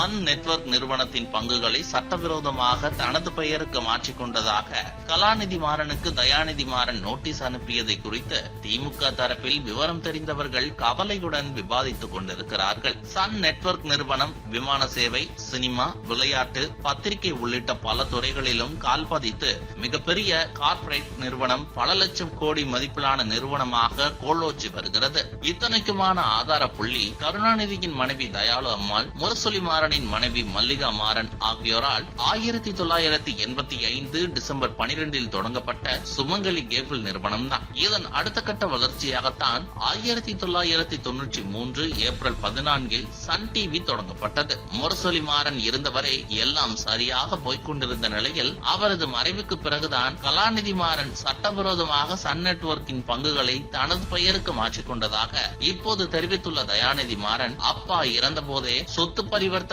Sun network நிறுவனத்தின் பங்குகளை சட்டவிரோதமாக தனது பெயருக்கு மாற்றிக்கொண்டதாக கலாநிதி மாறனுக்கு தயாநிதி மாறன் நோட்டீஸ் அனுப்பியதை குறித்து திமுக தரப்பில் விவரம் தெரிந்தவர்கள் கவலையுடன் விவாதித்துக் கொண்டிருக்கிறார்கள். சன் நெட்வொர்க் நிறுவனம் விமான சேவை சினிமா விளையாட்டு பத்திரிகை உள்ளிட்ட பல துறைகளிலும் கால்பதித்து மிகப்பெரிய கார்ப்பரேட் நிறுவனம் பல லட்சம் கோடி மதிப்பிலான நிறுவனமாக கோலோச்சி வருகிறது. இத்தனைக்குமான ஆதார புள்ளி கருணாநிதியின் மனைவி தயாளு அம்மாள் முரசொலி மாறனின் மனைவி மல்லிகா மாறன் ஆகியோரால் ஆயிரத்தி தொள்ளாயிரத்தி எண்பத்தி ஐந்து டிசம்பர் பனிரெண்டில் தொடங்கப்பட்ட சுமங்கலி கேபிள் நிறுவனம் தான் இதன் அடுத்த கட்ட வளர்ச்சியாகத்தான் ஆயிரத்தி தொள்ளாயிரத்தி தொன்னூற்றி மூன்று ஏப்ரல் பதினான்கில் சன் டிவி தொடங்கப்பட்டது. முரசொலி மாறன் இருந்தவரை எல்லாம் சரியாக போய்க்கொண்டிருந்த நிலையில் அவரது மறைவுக்கு பிறகுதான் கலாநிதி மாறன் சட்டவிரோதமாக சன் நெட்வொர்க்கின் பங்குகளை தனது பெயருக்கு மாற்றிக்கொண்டதாக இப்போது தெரிவித்துள்ள தயாநிதி மாறன் அப்பா இறந்த போதே சொத்து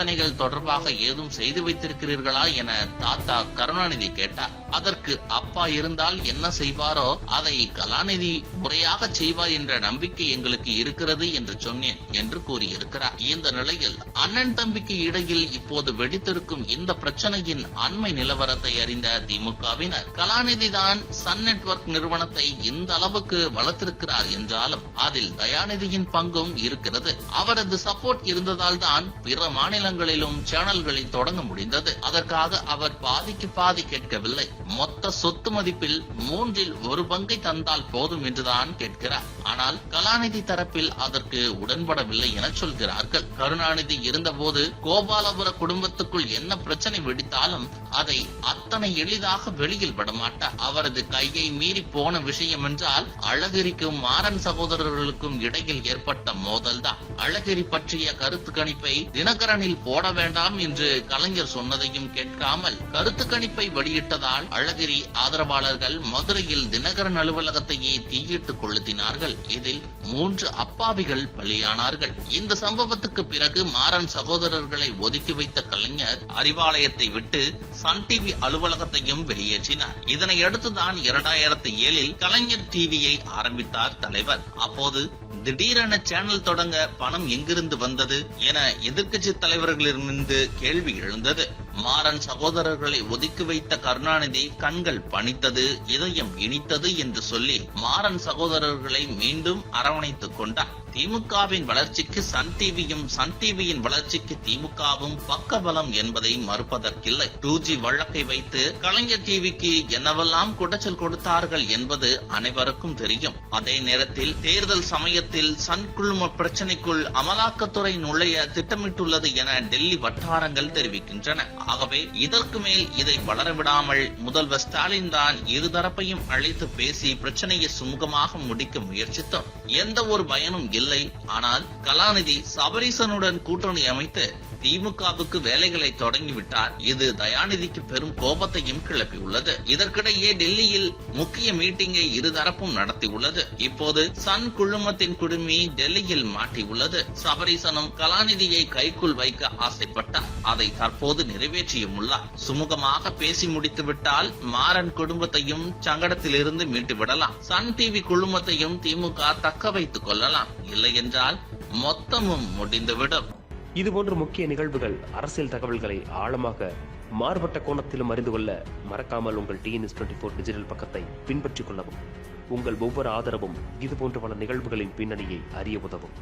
பரிவர்த்தனைகள் தொடர்பாக ஏதும் செய்து வைத்திருக்கிறீர்களா என தாத்தா கருணாநிதி கேட்டார். அதற்கு அப்பா இருந்தால் என்ன செய்வாரோ அதை கலாநிதி முறையாக செய்வார் என்ற நம்பிக்கை எங்களுக்கு இருக்கிறது என்று சொன்னேன் என்று கூறியிருக்கிறார். இந்த நிலையில் அண்ணன் தம்பிக்கு இடையில் இப்போது வெடித்திருக்கும் இந்த பிரச்சனையின் அண்மை நிலவரத்தை அறிந்த திமுகவினர் கலாநிதி தான் சன் நெட்வொர்க் நிறுவனத்தை இந்த அளவுக்கு வளர்த்திருக்கிறார் என்றாலும் அதில் தயாநிதியின் பங்கும் இருக்கிறது. அவரது சப்போர்ட் இருந்ததால் தான் பிற மாநிலங்கள் நிறுவனங்களிலும் சேனல்களை தொடங்க முடிந்தது. அதற்காக அவர் பாதிக்கு பாதி கேட்கவில்லை. மொத்த சொத்து மதிப்பில் மூன்றில் ஒரு பங்கை தந்தால் போதும் என்றுதான் கேட்கிறார். ஆனால் கலாநிதி தரப்பில் அதற்கு உடன்படவில்லை என சொல்கிறார்கள். கருணாநிதி இருந்தபோது கோபாலபுர குடும்பத்துக்குள் என்ன பிரச்சனை வெடித்தாலும் அதை அத்தனை எளிதாக வெளியில் விடமாட்டார். அவரது கையை மீறி போன விஷயம் என்றால் அழகிரிக்கும் மாறன் சகோதரர்களுக்கும் இடையில் ஏற்பட்ட மோதல்தான். அழகிரி பற்றிய கருத்து கணிப்பை தினகரனில் போட வேண்டாம் என்று கலைஞர் சொன்னதையும் கேட்காமல் கருத்து கணிப்பை வெளியிட்டதால் அழகிரி ஆதரவாளர்கள் மதுரையில் தினகரன் அலுவலகத்தையே தீயிட்டு கொளுத்தினார்கள். இதில் மூன்று அப்பாவிகள் பலியானார்கள். இந்த சம்பவத்துக்கு பிறகு மாறன் சகோதரர்களை ஒதுக்கி வைத்த கலைஞர் அறிவாலயத்தை விட்டு சன் டிவி அலுவலகத்தையும் வெளியேற்றினார். இதனை அடுத்துதான் இரண்டாயிரத்தி ஏழில் கலைஞர் டிவியை ஆரம்பித்தார் தலைவர். அப்போது திடீரென சேனல் தொடங்க பணம் எங்கிருந்து வந்தது என எதிர்க்கட்சி தலைவர்களிடமிருந்து கேள்வி எழுந்தது. மாறன் சகோதரர்களை ஒதுக்கி வைத்த கருணாநிதி கண்கள் பணித்தது இதயம் இனித்தது என்று சொல்லி மாறன் சகோதரர்களை மீண்டும் அரவணைத்துக் கொண்டார். திமுகவின் வளர்ச்சிக்கு சன் டிவியும் சன் டிவியின் வளர்ச்சிக்கு திமுகவும் பக்கபலம் என்பதை மறுப்பதற்கில்லை. டூ ஜி வழக்கை வைத்து கலைஞர் டிவிக்கு என்னவெல்லாம் குடைச்சல் கொடுத்தார்கள் என்பது அனைவருக்கும் தெரியும். அதே நேரத்தில் தேர்தல் சமயத்தில் சன் குழும பிரச்சனைக்குள் அமலாக்கத்துறை நுழைய திட்டமிட்டுள்ளது என டெல்லி வட்டாரங்கள் தெரிவிக்கின்றன. ஆகவே இதற்கு மேல் இதை வளரவிடாமல் முதல்வர் ஸ்டாலின் தான் இருதரப்பையும் அழைத்து பேசி பிரச்சனையை சுமூகமாக முடிக்க முயற்சித்தோம். எந்த ஒரு பயனும் இல்லை. ஆனால் கலாநிதி சபரீசனுடன் கூட்டணி அமைத்து திமுகவுக்கு வேலைகளை தொடங்கிவிட்டார். இது தயாநிதிக்கு பெரும் கோபத்தையும் கிளப்பியுள்ளது. இதற்கிடையே டெல்லியில் முக்கிய மீட்டிங்கை இருதரப்பும் நடத்தியுள்ளது. இப்போது சன் குழுமத்தின் குடுமி டெல்லியில் மாட்டியுள்ளது. சபரீசனும் கலாநிதியை கைக்குள் வைக்க ஆசைப்பட்டார். அதை தற்போது நிறைவேற்றியும் உள்ளார் சுமூகமாக பேசி முடித்து விட்டால் மாறன் குடும்பத்தையும் சங்கடத்திலிருந்து மீட்டு விடலாம் சன் டிவி குழுமத்தையும் திமுக தக்க வைத்துக் கொள்ளலாம். இல்லை என்றால் மொத்தமும் முடிந்துவிடும். இதுபோன்ற முக்கிய நிகழ்வுகள் அரசியல் தகவல்களை ஆழமாக மாறுபட்ட கோணத்திலும் அறிந்து கொள்ள மறக்காமல் உங்கள் டிஎன்எஸ் டுவெண்ட்டி ஃபோர் டிஜிட்டல் பக்கத்தை பின்பற்றிக் கொள்ளவும். உங்கள் ஒவ்வொரு ஆதரவும் இதுபோன்ற பல நிகழ்வுகளின் பின்னணியை அறிய உதவும்.